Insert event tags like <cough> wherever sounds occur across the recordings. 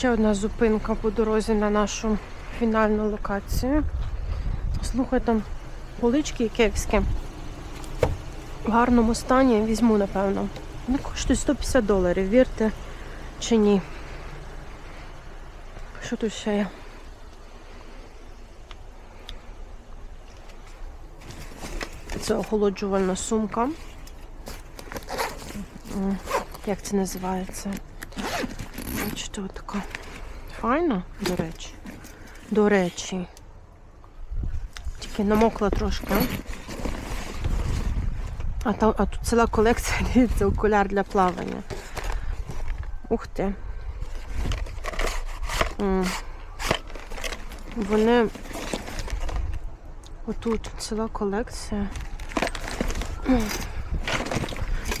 Ще одна зупинка по дорозі на нашу фінальну локацію. Слухай, там полички київські. В гарному стані візьму, напевно. Вони коштують 150 доларів, вірте чи ні. Що тут ще є? Це охолоджувальна сумка. Як це називається? Бачите, отака. Файна, до речі. До речі. Тільки намокла трошки. а? А, а тут ціла колекція, <laughs> дивіться, окуляр для плавання. Ух ти. Вони отут ціла колекція.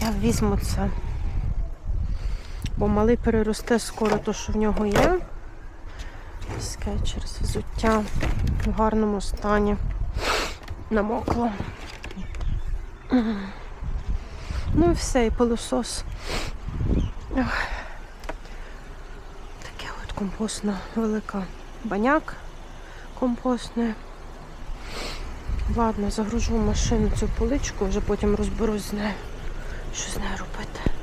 Я візьму це. Бо малий переросте скоро то, що в нього є. Скетчерс, взуття в гарному стані. Намокло. Ну і все, і пилосос. Таке от компостна велика баняк компостне. Ладно, загружу в машину цю поличку, вже потім розберусь з нею, що з нею робити.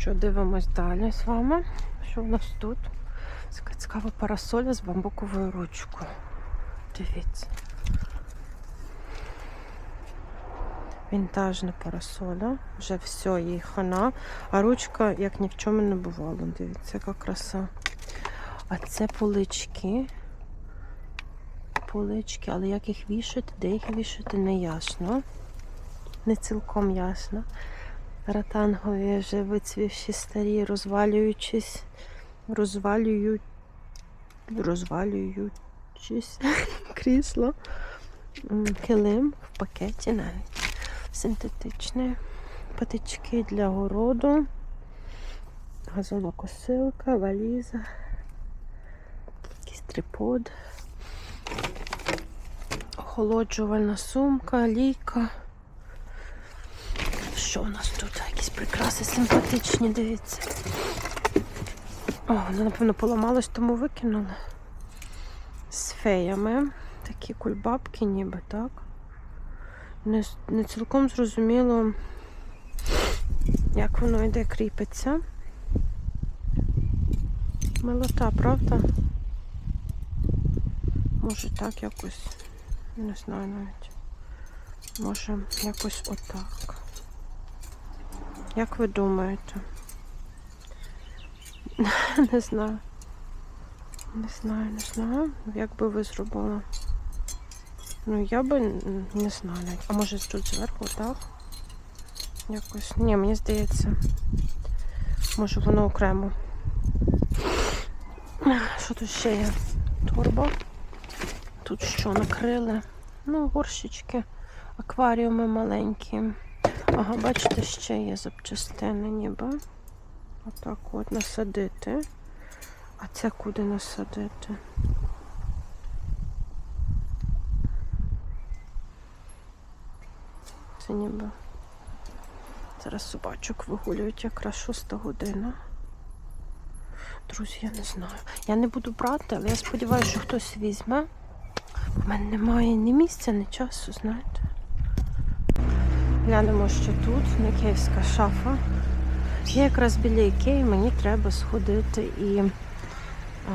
Що, дивимось далі з вами. Що в нас тут? Така цікава парасоля з бамбуковою ручкою. Дивіться. Вінтажна парасоля. Вже все, їй хана. А ручка, як ні в чому не бувало. Дивіться, яка краса. А це полички. Полички, але як їх вішати, де їх вішати, не ясно. Не цілком ясно. Ратангові вже вицвівші старі, розвалюючись, розвалюють, розвалюючись <laughs> крісло. Килим в пакеті навіть. Синтетичне. Патички для городу. Газонокосилка, валіза. Якийсь трипод. Охолоджувальна сумка, лійка. Що у нас тут? Якісь прикраси симпатичні, дивіться. О, воно, напевно, поламалось, тому викинули. З феями. Такі кульбабки ніби, так? Не, не цілком зрозуміло, як воно йде кріпиться. Милота, правда? Може так якось. Не знаю навіть. Може якось отак. Як ви думаєте? <laughs> Не знаю. Не знаю, не знаю. Як би ви зробили? Ну, я би не знаю. А може тут зверху, так? Якось. Ні, мені здається. Може воно окремо. Що тут ще є? Торба. Тут що накрили? Ну, горщички, акваріуми маленькі. Ага, бачите, ще є запчастини ніби. Отак от насадити. А це куди насадити? Це ніби. Зараз собачок вигулюють якраз шоста година. Друзі, я не знаю. Я не буду брати, але я сподіваюся, що хтось візьме. У мене немає ні місця, ні часу, знаєте. Глянемо, що тут, не шафа. Я якраз біля Ікеї, мені треба сходити і а,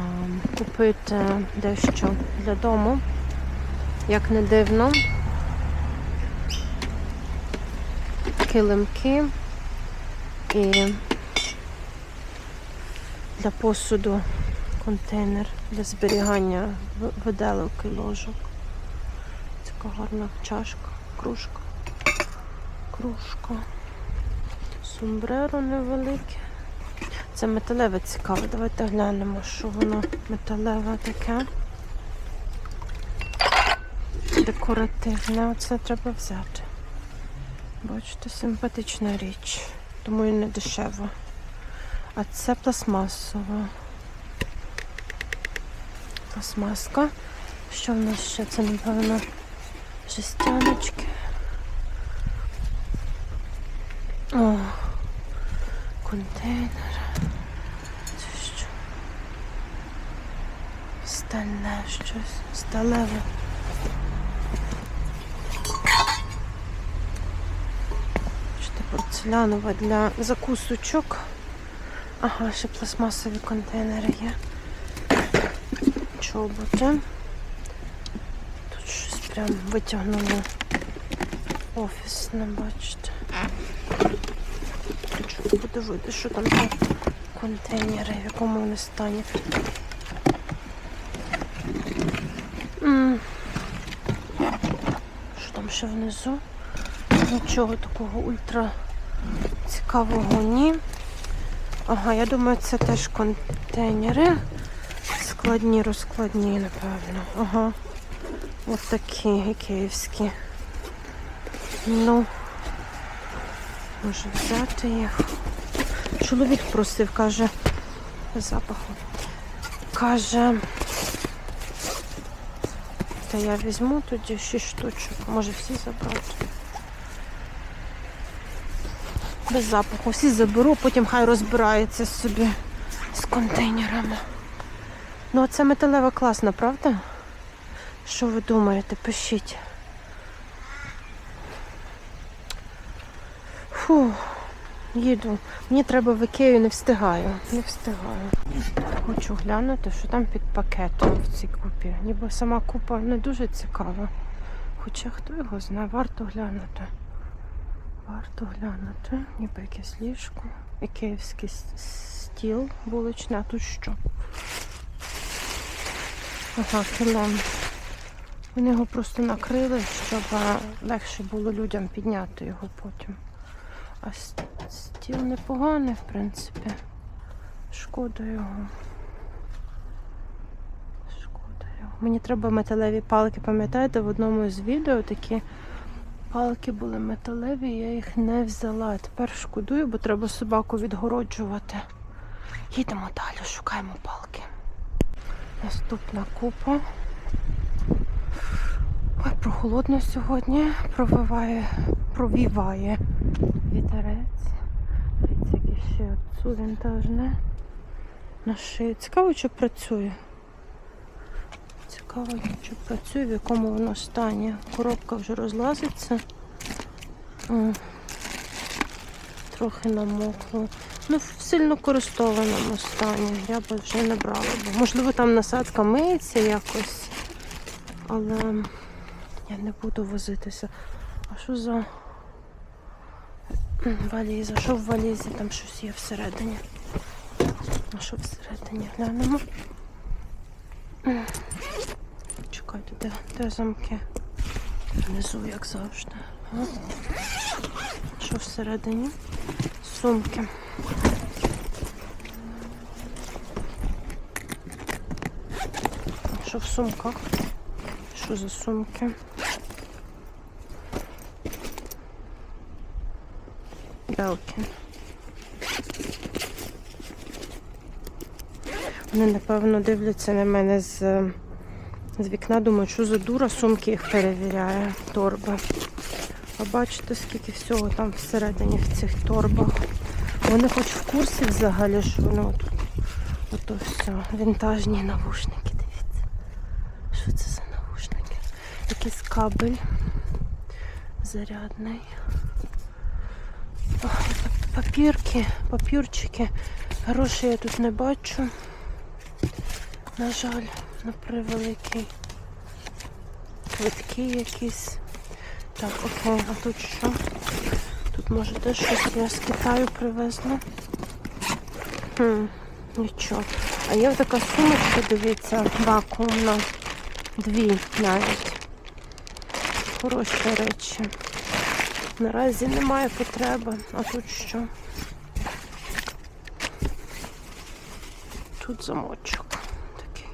купити дещо для дому. Як не дивно. Килимки і для посуду контейнер для зберігання виделок і ложок. Така гарна чашка, кружка, кружка. Сумбреро невелике. Це металеве цікаве. Давайте глянемо, що воно металеве таке. Декоративне. Оце треба взяти. Бачите, симпатична річ. Тому і не дешево. А це пластмасова. Пластмаска. Що в нас ще? Це, напевно, жестяночки. О, контейнер. Це стальне щось, сталеве. Бачите, порцелянове для закусочок. Ага, ще пластмасові контейнери є. Чоботи. Тут щось прям витягнуло офісне, бачите. Хочу подивитися, що там за контейнери, в якому вони стані. Що там ще внизу? Нічого такого ультра цікавого ні. Ага, я думаю, це теж контейнери. Складні, розкладні, напевно. Ага. Ось такі київські. Ну, може взяти їх. Чоловік просив, каже, запаху. Каже, та я візьму тоді 6 штучок. Може всі забрати. Без запаху. Всі заберу, потім хай розбирається собі з контейнерами. Ну, оце металева класна, правда? Що ви думаєте? Пишіть. Фу, їду. Мені треба в Ікею, не встигаю. Не встигаю. Хочу глянути, що там під пакетом в цій купі. Ніби сама купа не дуже цікава. Хоча хто його знає, варто глянути. Варто глянути. Ніби якесь ліжко. Ікеївський стіл вуличний, а тут що? Ага, килим. Вони його просто накрили, щоб легше було людям підняти його потім. А стіл непоганий, в принципі. Шкода його. Шкода його. Мені треба металеві палки, пам'ятаєте, в одному з відео такі палки були металеві, я їх не взяла. Тепер шкодую, бо треба собаку відгороджувати. Їдемо далі, шукаємо палки. Наступна купа. Ой, прохолодно сьогодні. Провиває, провіває вітерець. Дивіться, яке ще цу вінтажне. На шиї. Цікаво, чи працює. Цікаво, чи працює, в якому воно стані. Коробка вже розлазиться. М. Трохи намокло. Ну, в сильно користованому стані. Я би вже не брала. Бо, можливо, там насадка миється якось. Але я не буду возитися. А що за валіза? Що в валізі? Там щось є всередині. А що всередині? Глянемо. Чекайте, де, де замки? Внизу, як завжди. А? Що всередині? Сумки. Що в сумках? Що за сумки? Белки. Вони, напевно, дивляться на мене з, з вікна, думають, що за дура сумки їх перевіряє, торби. А бачите, скільки всього там всередині в цих торбах. Вони хоч в курсі взагалі, що вони от, ото все. Вінтажні навушники, дивіться. Що це за навушники? Якийсь кабель зарядний. Папірки, папірчики. Грошей я тут не бачу. На жаль, на превеликий. Квитки якісь. Так, окей, а тут що? Тут може теж щось я з Китаю привезла. Хм, нічого. А є така сумочка, дивіться, вакуумна. Дві навіть. Хороші речі. Наразі немає потреби. А тут що? Тут замочок такий.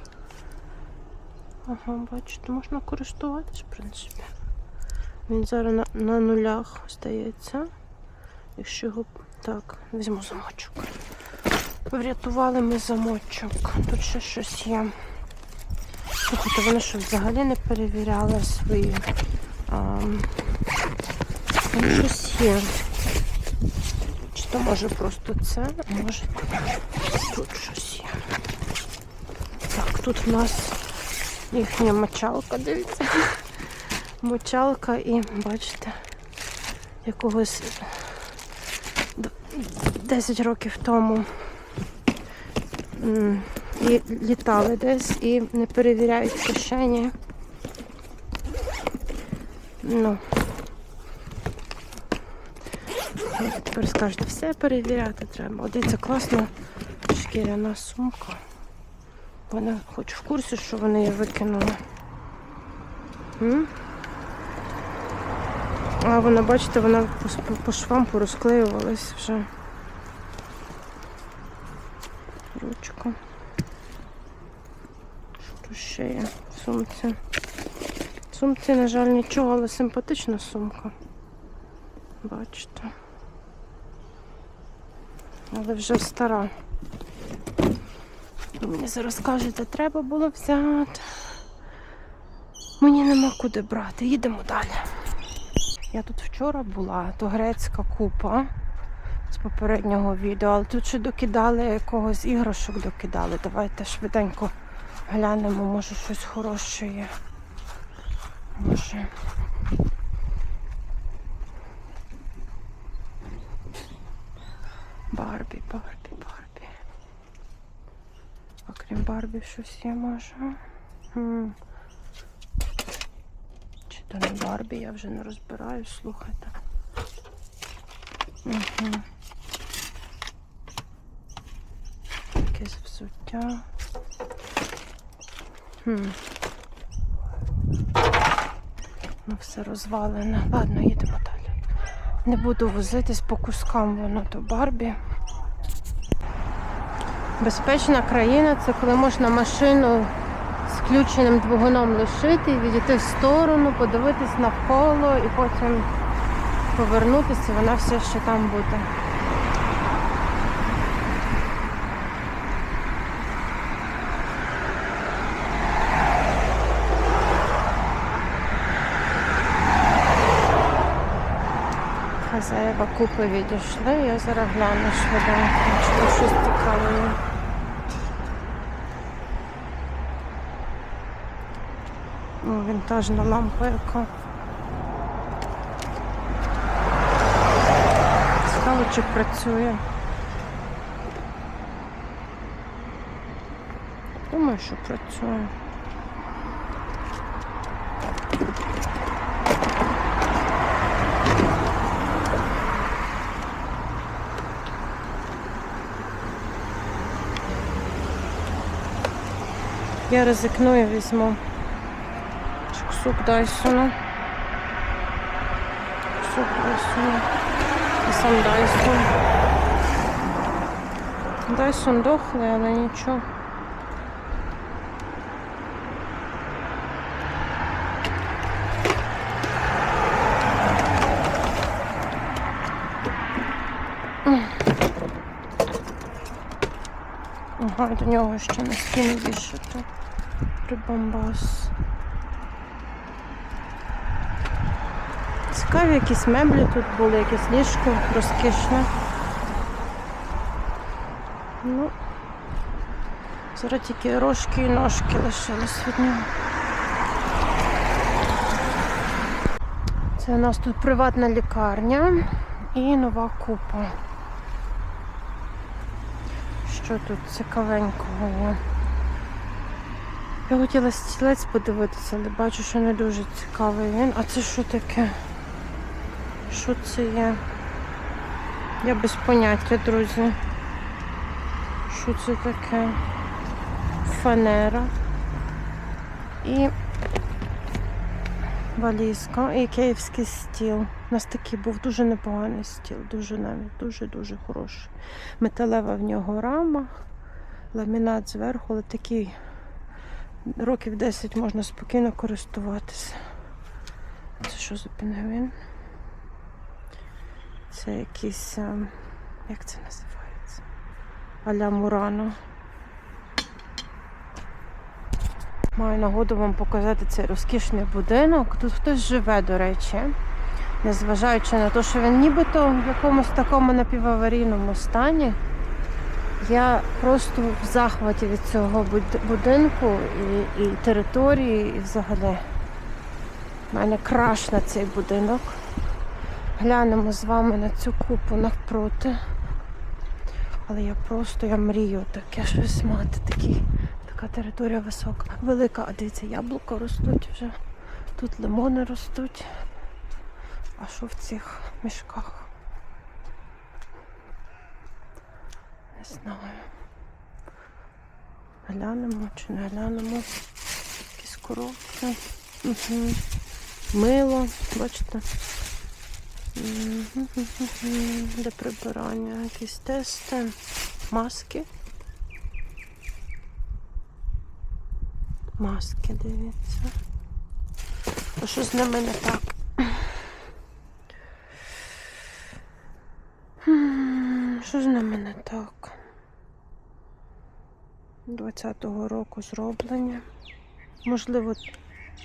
Ага, бачите, можна користуватись, в принципі. Він зараз на, на нулях здається. Якщо його так, візьму замочок. Врятували ми замочок. Тут ще щось є. Слухайте, вони що взагалі не перевіряли свої. А, там щось є. Чи то може просто це, а може тут щось є. Так, тут в нас Їхня мочалка, дивіться. Мочалка і бачите, якогось 10 років тому лі- літали десь і не перевіряють кишені. Ну. Ви Тепер скажете, все перевіряти треба. От дивіться, класна шкіряна сумка. Вона хоч в курсі, що вони її викинули. А вона, бачите, вона по, швам порозклеювалась вже. Ручка. Що тут ще є сумці? Сумці, на жаль, нічого, але симпатична сумка. Бачите. Але вже стара. Мені зараз кажете, треба було взяти. Мені нема куди брати. Їдемо далі. Я тут вчора була, то грецька купа з попереднього відео, але тут ще докидали якогось іграшок докидали. Давайте швиденько глянемо, може щось хороше є. Може. Барбі, Барбі, Барбі. Окрім Барбі щось є може. Хм. Чи то не Барбі, я вже не розбираю, слухайте. Угу. Якесь взуття. Хм. Ну, все розвалене. Ладно, їдемо далі. Не буду возитись по кускам воно то Барбі. Безпечна країна це коли можна машину з включеним двигуном лишити, відійти в сторону, подивитись навколо і потім повернутися, і вона все ще там буде. Хазяєва купи відійшли, я зараз гляну швиденько, тут щось цікаве. Ну, вінтажна лампа яка. Цікаво, чи працює. Думаю, що працює. Я ризикну і візьму чуксук Дайсона. Чуксук Дайсона. І сам Дайсон. Дайсон дохлий, але нічого. Ага, до нього ще на стіну вішати. Прибамбас. Цікаві якісь меблі тут були, якесь ліжко розкішне. Ну, зараз тільки рожки і ножки лишились від нього. Це у нас тут приватна лікарня і нова купа. Що тут цікавенького є? Я хотіла стілець подивитися, але бачу, що не дуже цікавий він. А це що таке? Що це є? Я без поняття, друзі. Що це таке? Фанера. І валізка і київський стіл. У нас такий був дуже непоганий стіл, дуже навіть дуже-дуже хороший. Металева в нього рама, ламінат зверху, але такий років 10 можна спокійно користуватися. Це що за пінгвін? Це якийсь, ем, як це називається? Аля Мурано. Маю нагоду вам показати цей розкішний будинок. Тут хтось живе, до речі. Незважаючи на те, що він нібито в якомусь такому напіваварійному стані. Я просто в захваті від цього будинку і, і території, і взагалі. У мене краш на цей будинок. Глянемо з вами на цю купу навпроти. Але я просто я мрію таке щось мати. Такі, така територія висока. Велика, а дивіться, яблука ростуть вже. Тут лимони ростуть. А що в цих мішках? Не знаю. Глянемо чи не глянемо. Якісь коробки. Угу. Мило, бачите? Для прибирання, якісь тести, маски. Маски, дивіться. А що з ними не так? Що з ними не так? 20-го року зроблені. Можливо,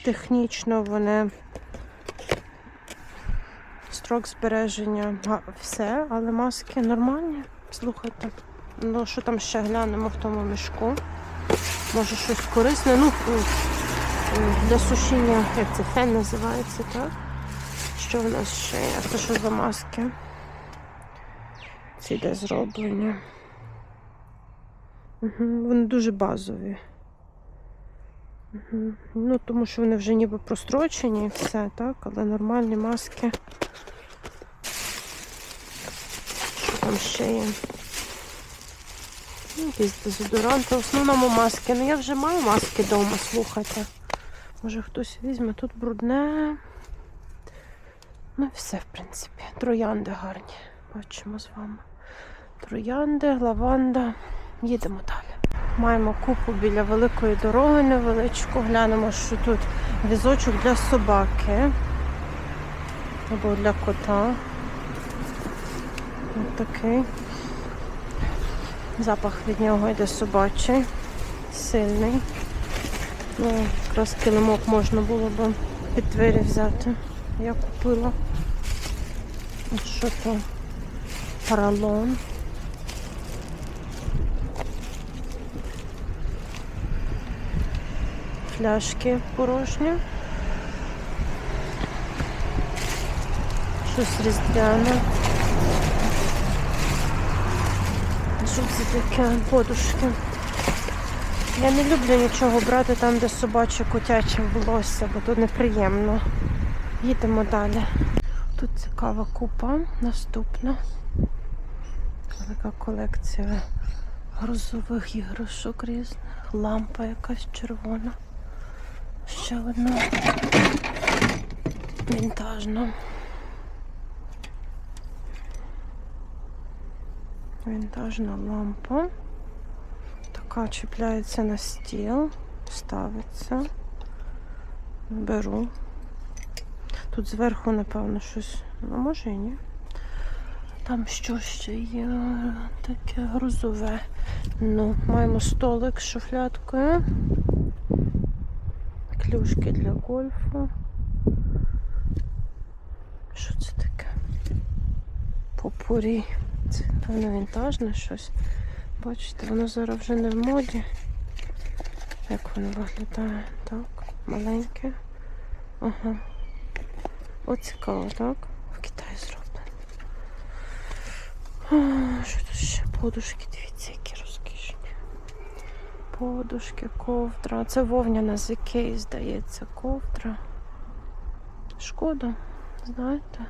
технічно вони строк збереження все, але маски нормальні. Слухайте. Ну, що там ще глянемо в тому мішку? Може щось корисне. Ну, для сушіння, як це фен називається, так? Що в нас ще є? Це що за маски? Ці де зроблені. Угу. Вони дуже базові. Угу. Ну, тому що вони вже ніби прострочені і все, так? Але нормальні маски. Що там ще є? Ну, Якісь дезодоранти. В основному маски. Ну я вже маю маски вдома, слухайте. Може хтось візьме, тут брудне. Ну і все, в принципі. Троянди гарні. Бачимо з вами. Троянди, лаванда. Їдемо далі. Маємо купу біля великої дороги невеличку. Глянемо, що тут візочок для собаки. Або для кота. Ось такий. Запах від нього йде собачий, сильний. Ну, якраз килимок можна було б під двері взяти. Я купила. От Що то? Паралон. Фляшки порожні. Щось різдвяне. Що це таке? Подушки. Я не люблю нічого брати там, де собаче котяче волосся, бо то неприємно. Їдемо далі. Тут цікава купа. Наступна. Велика колекція грузових іграшок різних. Лампа якась червона. Ще одна вінтажна. Вінтажна лампа. Така чіпляється на стіл, ставиться. Беру. Тут зверху, напевно, щось. Ну, може і ні. Там що ще є таке грузове. Ну, маємо столик з шуфляткою. Клюшки для гольфу. Що це таке? Попурі. Це певно вінтажне щось. Бачите, воно зараз вже не в моді. Як воно виглядає? Так, маленьке. Ага. О, цікаво, так? В Китаї зроблено. Що тут ще? Подушки, дивіться, які розкішні. Подушки, ковдра. Це вовняна з Ікеї, здається, ковдра. Шкода, знаєте?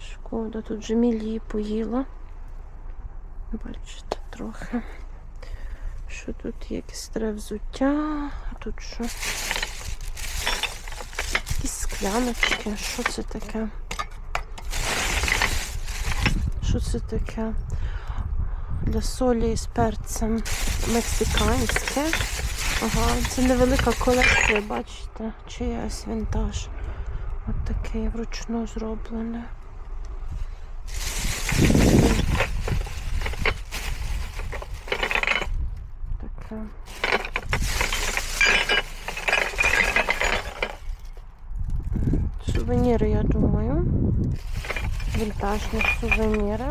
Шкода, тут же мілії поїла. Бачите, трохи. Що тут є якесь старе взуття? А тут що? Якісь скляночки. Що це таке? Що це таке? Для солі з перцем мексиканське. Ага, це невелика колекція, бачите, чиясь вінтаж. От такий вручну зроблений. Таке. Сувеніри, я думаю. Вінтажні сувеніри.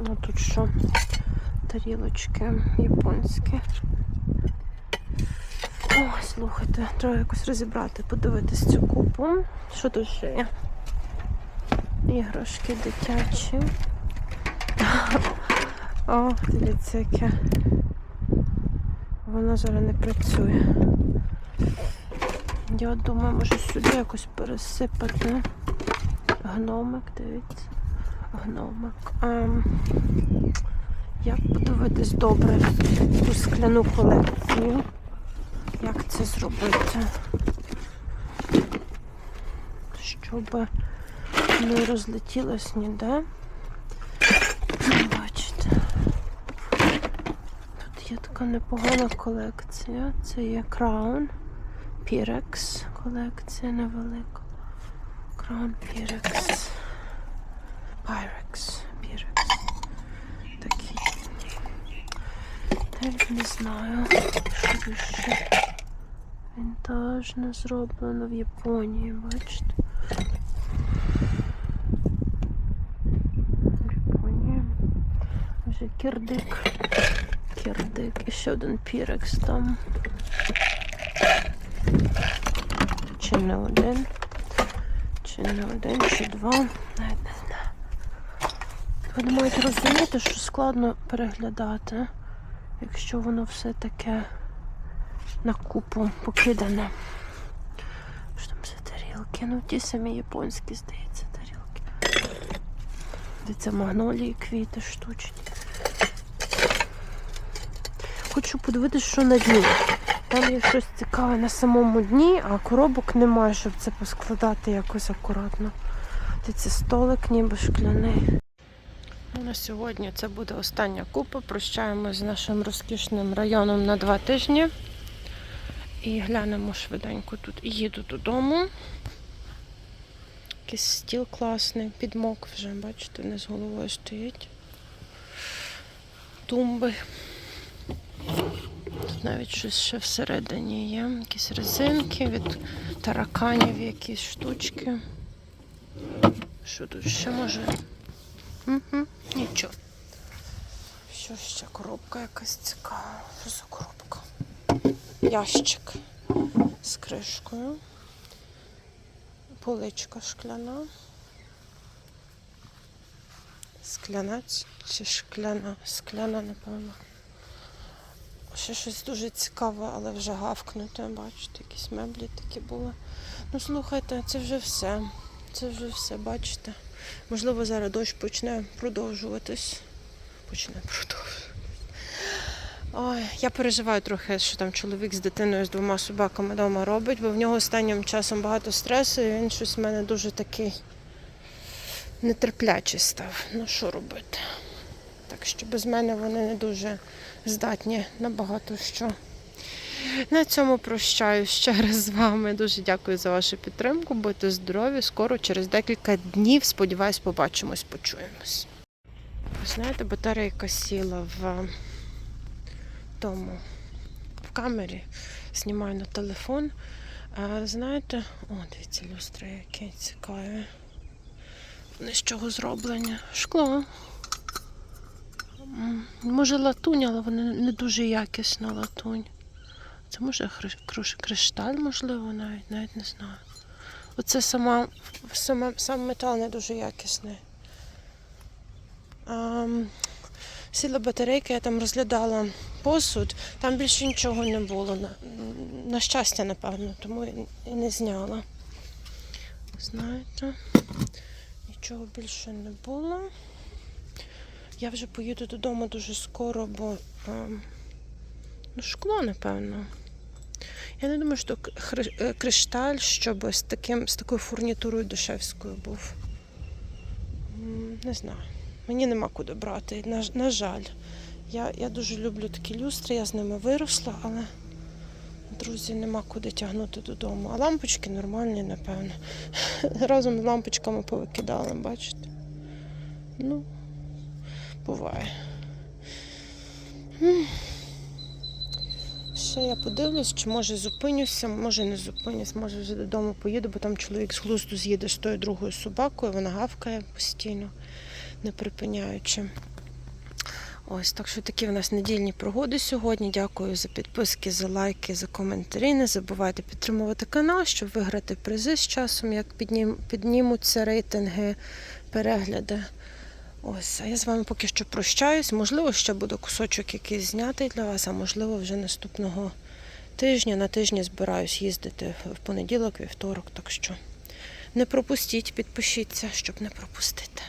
Ну тут що? Тарілочки японські. Ой, слухайте, треба якось розібрати, подивитись цю купу. Що тут ще є? Іграшки дитячі. О, дивіться, яке. Воно зараз не працює. Я думаю, може сюди якось пересипати. Гномик, дивіться. Гномик. Ем, як подивитись добре ту скляну колекцію? Як це зробити? Щоб не розлетілось ніде. Бачите. Тут є така непогана колекція. Це є Crown Pyrex колекція невелика. Crown Pyrex. Pyrex. Pyrex. Такі. Навіть не знаю, що ще вінтажне зроблено в Японії, бачите? Вже кірдик. Кірдик. І ще один пірекс там. Чи не один? Чи не один, чи два? Навіть не знаю. Ви не маєте розуміти, що складно переглядати, якщо воно все таке на купу покидане. Що там за тарілки? Ну, ті самі японські, здається, тарілки. Це магнолії, квіти штучні. Хочу подивитися, що на дні. Там є щось цікаве на самому дні, а коробок немає, щоб це поскладати якось акуратно. Це столик ніби шкляний. Ну, на сьогодні це буде остання купа. Прощаємось з нашим розкішним районом на два тижні. І глянемо швиденько тут. І їду додому. Якийсь стіл класний, підмок вже, бачите, не з головою стоїть. Тумби. Навіть щось ще всередині є. Якісь резинки від тараканів, якісь штучки. Що тут ще може? Угу, нічого. Що ще коробка якась цікава. Що за коробка? Ящик з кришкою. Поличка шкляна. Скляна чи шкляна? Скляна, напевно. Ще щось дуже цікаве, але вже гавкнуте. Бачите, якісь меблі такі були. Ну, слухайте, це вже все. Це вже все, бачите. Можливо, зараз дощ почне продовжуватись. Почне продовжуватись. Ой, я переживаю трохи, що там чоловік з дитиною з двома собаками вдома робить, бо в нього останнім часом багато стресу, і він щось в мене дуже такий нетерплячий став. Ну що робити? Так що без мене вони не дуже здатні на багато що. На цьому прощаюсь ще раз з вами. Дуже дякую за вашу підтримку. Будьте здорові. Скоро через декілька днів, сподіваюсь, побачимось, почуємось. Знаєте, батарейка сіла в тому, в камері, знімаю на телефон. А, знаєте, о, дивіться, люстра, яке цікаве. Вони з чого зроблені? Шкло. Може латунь, але вони не дуже якісна латунь. Це може кришталь, можливо, навіть, навіть не знаю. Оце сама, саме, сам метал не дуже якісний. Ам, сіла батарейка, я там розглядала посуд, там більше нічого не було. На, на щастя, напевно, тому і не зняла. Знаєте, нічого більше не було. Я вже поїду додому дуже скоро, бо ем, ну, шкло, напевно. Я не думаю, що е, кришталь, щоб з, таким, з такою фурнітурою дешевською був. Не знаю. Мені нема куди брати. На, на жаль. Я, я дуже люблю такі люстри, я з ними виросла, але, друзі, нема куди тягнути додому. А лампочки нормальні, напевно. <laughs> Разом з лампочками повикидали, бачите? Ну, буває. Ще я подивлюсь, чи може зупинюся, може не зупинюсь, може вже додому поїду, бо там чоловік з глузду з'їде з тою другою собакою, вона гавкає постійно, не припиняючи. Ось так що такі в нас недільні пригоди сьогодні. Дякую за підписки, за лайки, за коментарі. Не забувайте підтримувати канал, щоб виграти призи з часом, як піднім, піднімуться рейтинги, перегляди. Ось, а я з вами поки що прощаюсь. Можливо, ще буде кусочок якийсь знятий для вас, а можливо, вже наступного тижня. На тижні збираюсь їздити в понеділок, вівторок. Так що не пропустіть, підпишіться, щоб не пропустити.